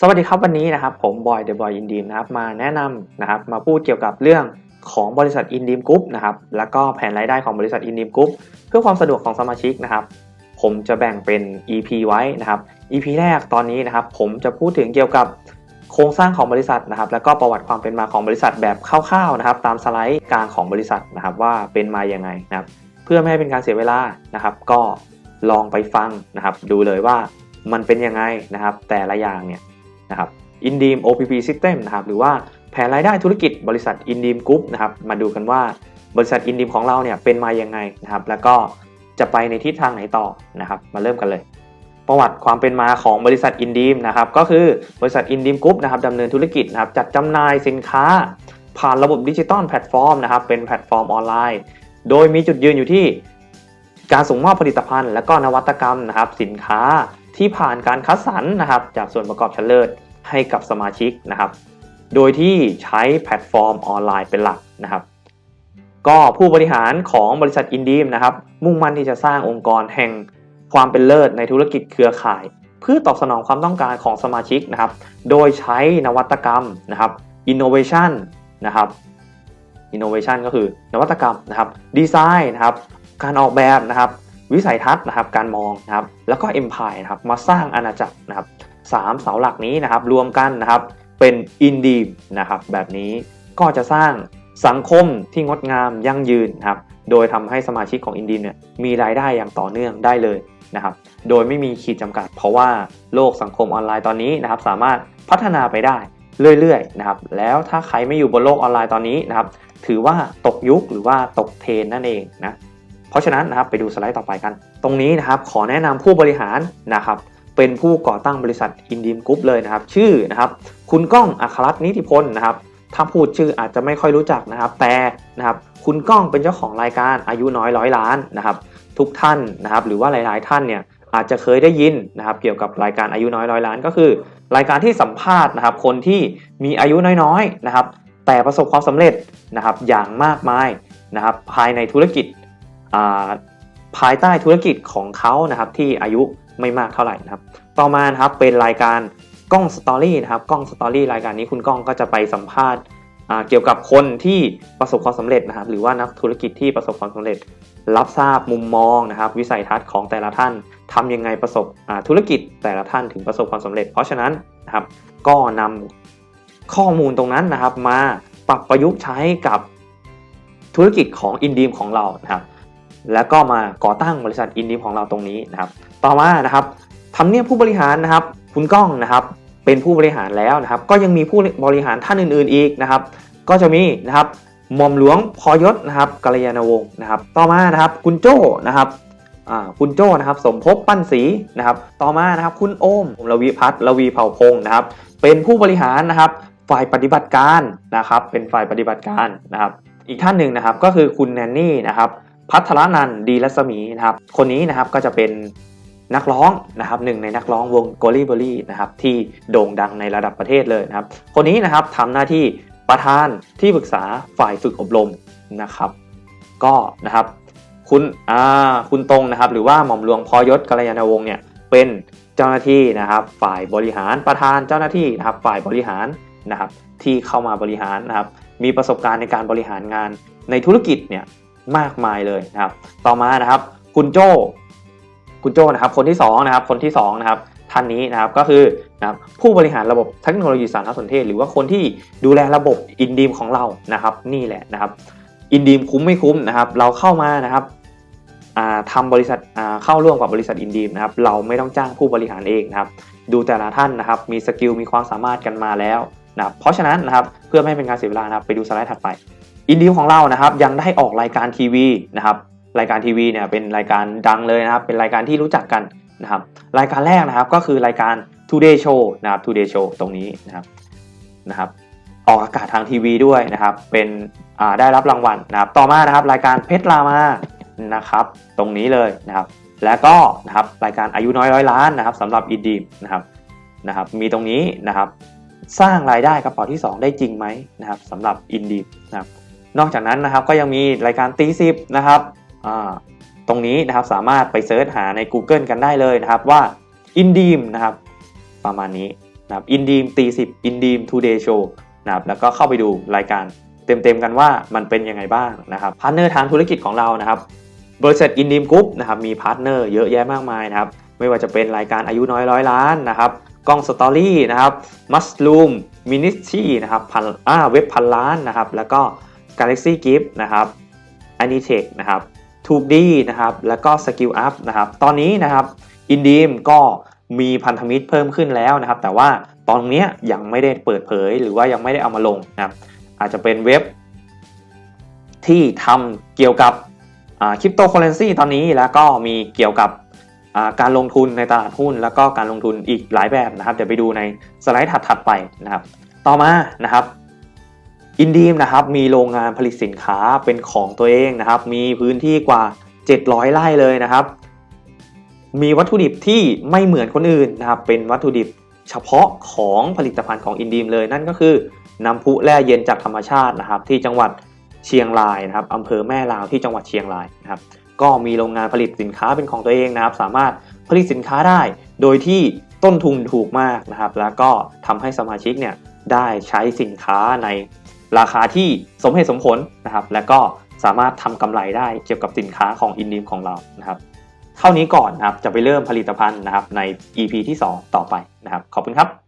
สวัสดีครับวันนี้นะครับผมบอยเดอะบอยอินดีมนะครับมาแนะนำนะครับมาพูดเกี่ยวกับเรื่องของบริษัทอินดีมกรุ๊ปนะครับแล้วก็แผนรายได้ของบริษัทอินดีมกรุ๊ปเพื่อความสะดวกของสมาชิกนะครับ ผมจะแบ่งเป็น EP ไว้นะครับ EP แรกตอนนี้นะครับ ผมจะพูดถึงเกี่ยวกับโครงสร้างของบริษัทนะครับ แล้วก็ประวัติความเป็นมาของบริษัทแบบคร่าวๆนะครับ ตามสไลด์กลางของบริษัทนะครับว่าเป็นมาอยังไงนะครับ เพื่อไม่ให้เป็นการเสียเวลานะครับ ก็ลองไปฟังนะครับ ดูเลยว่ามันเป็นยังไงนะครับ แต่ละอย่างเนี่ย นะครับ Indeem OPP System นะครับหรือว่าแผนรายได้ธุรกิจบริษัท Indeem Group นะครับมาดูกันว่าบริษัท Indeem ของเราเนี่ยเป็นมายังไงนะครับแล้วก็จะไปในทิศทางไหนต่อนะครับมาเริ่มกันเลย ประวัติความเป็นมาของบริษัท Indeem นะครับก็คือบริษัท Indeem Group นะครับดำเนินธุรกิจนะครับจัดจำหน่ายสินค้า ผ่านระบบดิจิตอลแพลตฟอร์มนะครับเป็นแพลตฟอร์มออนไลน์ โดยมีจุดยืนอยู่ที่การส่งมอบผลิตภัณฑ์และก็นวัตกรรมนะครับสินค้า ที่ผ่านการคัดสรรนะครับจากส่วนประกอบชั้นเลิศให้กับสมาชิกนะครับ โดยที่ใช้แพลตฟอร์มออนไลน์เป็นหลักนะครับ ก็ผู้บริหารของบริษัทอินดีมนะครับ มุ่งมั่นที่จะสร้างองค์กรแห่งความเป็นเลิศในธุรกิจเครือข่าย เพื่อตอบสนองความต้องการของสมาชิกนะครับ โดยใช้นวัตกรรมนะครับ innovation นะครับ innovation ก็คือนวัตกรรมนะครับดีไซน์นะครับ การออกแบบนะครับ วิสัยทัศน์นะครับการมองนะครับแล้วก็ Empire นะครับมาสร้างอาณาจักรนะครับสามเสาหลักนี้นะครับรวมกันนะครับเป็น i n d e e m นะครับแบบนี้ก็จะสร้างสังคมที่งดงามยั่งยืนนะครับโดยทำให้สมาชิกของ i n d e e m เนี่ยมีรายได้อย่างต่อเนื่องได้เลยนะครับโดยไม่มีขีดจำกัด เพราะว่าโลกสังคมออนไลน์ตอนนี้นะครับสามารถพัฒนาไปได้เรื่อยๆนะครับแล้วถ้าใครไม่อยู่บนโลกออนไลน์ตอนนี้นะครับถือว่าตกยุคหรือว่าตกเทรนนั่นเองนะ ราะฉะนั้นนะครับไปดูสไลด์ต่อไปกัน ตรงนี้นะครับขอแนะนำผู้บริหารนะครับเป็นผู้ก่อตั้งบริษัทอินดีมกรุ๊ปเลยนะครับ ชื่อนะครับคุณก้องอัครรัตน์นิติพลนะครับถ้าพูดชื่ออาจจะไม่ค่อยรู้จักนะครับ แต่นะครับคุณก้องเป็นเจ้าของรายการอายุน้อยร้อยล้านนะครับ ทุกท่านนะครับ หรือว่าหลาย ๆ ท่านเนี่ยอาจจะเคยได้ยินนะครับ เกี่ยวกับรายการอายุน้อยร้อยล้าน ก็คือ รายการที่สัมภาษณ์นะครับ คนที่มีอายุน้อยๆนะครับ แต่ประสบความสำเร็จนะครับอย่างมากมายนะครับ ภายในธุรกิจ ภายใต้ธุรกิจของเขานะครับที่อายุไม่มากเท่าไหร่นะครับ ต่อมานะครับเป็นรายการกล้องสตอรี่นะครับกล้องสตอรี่รายการนี้คุณกล้องก็จะไปสัมภาษณ์เกี่ยวกับคนที่ประสบความสำเร็จนะครับ หรือว่านักธุรกิจที่ประสบความสำเร็จ รับทราบมุมมองนะครับ วิสัยทัศน์ของแต่ละท่านทำยังไงประสบธุรกิจแต่ละท่านถึงประสบความสำเร็จ เพราะฉะนั้นนะครับก็นำข้อมูลตรงนั้นนะครับ มาปรับประยุกต์ใช้กับธุรกิจของอินดีมของเรานะครับ แล้วก็มาก่อตั้งบริษัทอินดีมของเราตรงนี้นะครับ ต่อมานะครับทำเนียบผู้บริหารนะครับ คุณก้องนะครับ เป็นผู้บริหารแล้วนะครับ ก็ยังมีผู้บริหารท่านอื่น ๆ อีกนะครับ ก็จะมีนะครับหม่อมหลวงพอยศนะครับกัลยาณวงศ์นะครับ ต่อมานะครับคุณโจ้นะครับคุณโจ้นะครับสมภพปั้นศรีนะครับ ต่อมานะครับคุณโอมรวีพัฒน์รวีเผ่าพงศ์นะครับ เป็นผู้บริหารนะครับฝ่ายปฏิบัติการนะครับ เป็นฝ่ายปฏิบัติการนะครับ อีกท่านหนึ่งนะครับก็คือคุณแนนนี่นะครับ พัทรนันดีรัศมีนะครับ คนนี้นะครับก็จะเป็นนักร้องนะครับหนึ่งในนักร้องวงโกลีเบอรี่นะครับที่โด่งดังในระดับประเทศเลยนะครับ คนนี้นะครับทำหน้าที่ประธานที่ปรึกษาฝ่ายฝึกอบรมนะครับ ก็นะครับคุณอ่าคุณตรงนะครับ หรือว่าหม่อมหลวงพอยศกัลยาณวงศ์เนี่ยเป็นเจ้าหน้าที่นะครับ ฝ่ายบริหารประธานเจ้าหน้าที่นะครับ ฝ่ายบริหารนะครับที่เข้ามาบริหารนะครับ มีประสบการณ์ในการบริหารงานในธุรกิจเนี่ย มากมายเลยนะครับ ต่อมานะครับ คุณโจ้คุณโจ้นะครับ คนที่2นะครับ คนที่2นะครับท่านนี้นะครับก็คือนะครับผู้บริหารระบบเทคโนโลยีสารสนเทศ หรือว่าคนที่ดูแลระบบอินดีมของเรานะครับ นี่แหละนะครับอินดีมคุ้มไม่คุ้มนะครับ เราเข้ามานะครับทำบริษัทเข้าร่วมกับบริษัทอินดีมนะครับ เราไม่ต้องจ้างผู้บริหารเองนะครับ ดูแต่ละท่านนะครับ มีสกิลมีความสามารถกันมาแล้วนะครับเพราะฉะนั้นนะครับเพื่อไม่ให้เป็นการเสียเวลานะครับ ไปดูสไลด์ถัดไป อินดีมของเรานะครับยังได้ออกรายการทีวีนะครับรายการทีวีเนี่ยเป็นรายการดังเลยนะครับเป็นรายการที่รู้จักกันนะครับรายการแรกนะครับก็คือรายการ Today Show นะครับ Today Show ตรงนี้นะครับนะครับออกอากาศทางทีวีด้วยนะครับเป็นได้รับรางวัลนะครับต่อมานะครับรายการเพชรลามานะครับตรงนี้เลยนะครับแล้วก็นะครับรายการอายุน้อยร้อยล้านนะครับสำหรับอินดีมนะครับนะครับมีตรงนี้นะครับสร้างรายได้กระเป๋าที่ 2 ได้จริงไหมนะครับสำหรับอินดีนะครับ นอกจากนั้นนะครับก็ยังมีรายการตีสิบนะครับตรงนี้นะครับสามารถไปเซิร์ชหาใน Google กันได้เลยนะครับว่า i n d e e m นะครับประมาณนี้นะครับอินดีมตีสิบอินดีมทูเดย์โชว์นะครับแล้วก็เข้าไปดูรายการเต็มๆกันว่ามันเป็นยังไงบ้างนะครับพาร์ทเนอร์ทางธุรกิจของเรานะครับบริษัทอินดีมกรุ๊ปนะครับมีพาร์ทเนอร์เยอะแยะมากมายนะครับไม่ว่าจะเป็นรายการอายุน้อยร้อยล้านนะครับกล้องสตอรี่นะครับมัสลูมมินิชี่นะครับพันอ่าเว็บพันล้านนะครับแล้วก็ Galaxy Gift นะครับ a n i t e c h นะครับถูกดีนะครับ แล้วก็ Skill Up นะครับ ตอนนี้นะครับ i n d e e m ก็มีพันธมิตรเพิ่มขึ้นแล้วนะครับ แต่ว่าตอนนี้ยังไม่ได้เปิดเผยหรือว่ายังไม่ได้เอามาลงนะครับ อาจจะเป็นเว็บที่ทำเกี่ยวกับคริปโตเคอเรนซีตอนนี้แล้วก็มีเกี่ยวกับการลงทุนในตลาดหุ้น แล้วก็การลงทุนอีกหลายแบบนะครับ เดี๋ยวไปดูในสไลด์ถัดๆไปนะครับ ต่อมานะครับ อินดีมนะครับมีโรงงานผลิตสินค้าเป็นของตัวเองนะครับ มีพื้นที่กว่า 700 ไร่เลยนะครับ มีวัตถุดิบที่ไม่เหมือนคนอื่นนะครับ เป็นวัตถุดิบเฉพาะของผลิตภัณฑ์ของอินดีมเลยนั่นก็คือน้ำพุแร่เย็นจากธรรมชาตินะครับ ที่จังหวัดเชียงรายนะครับอำเภอแม่ลาวที่จังหวัดเชียงรายนะครับ ก็มีโรงงานผลิตสินค้าเป็นของตัวเองนะครับ สามารถผลิตสินค้าได้ โดยที่ต้นทุนถูกมากนะครับ แล้วก็ทำให้สมาชิกเนี่ยได้ใช้สินค้าใน ราคาที่สมเหตุสมผลนะครับ และก็สามารถทำกำไรได้เกี่ยวกับสินค้าของอินดีมของเรานะครับ เท่านี้ก่อนนะครับจะไปเริ่มผลิตภัณฑ์นะครับใน EP ที่ 2 ต่อไปนะครับ ขอบคุณครับ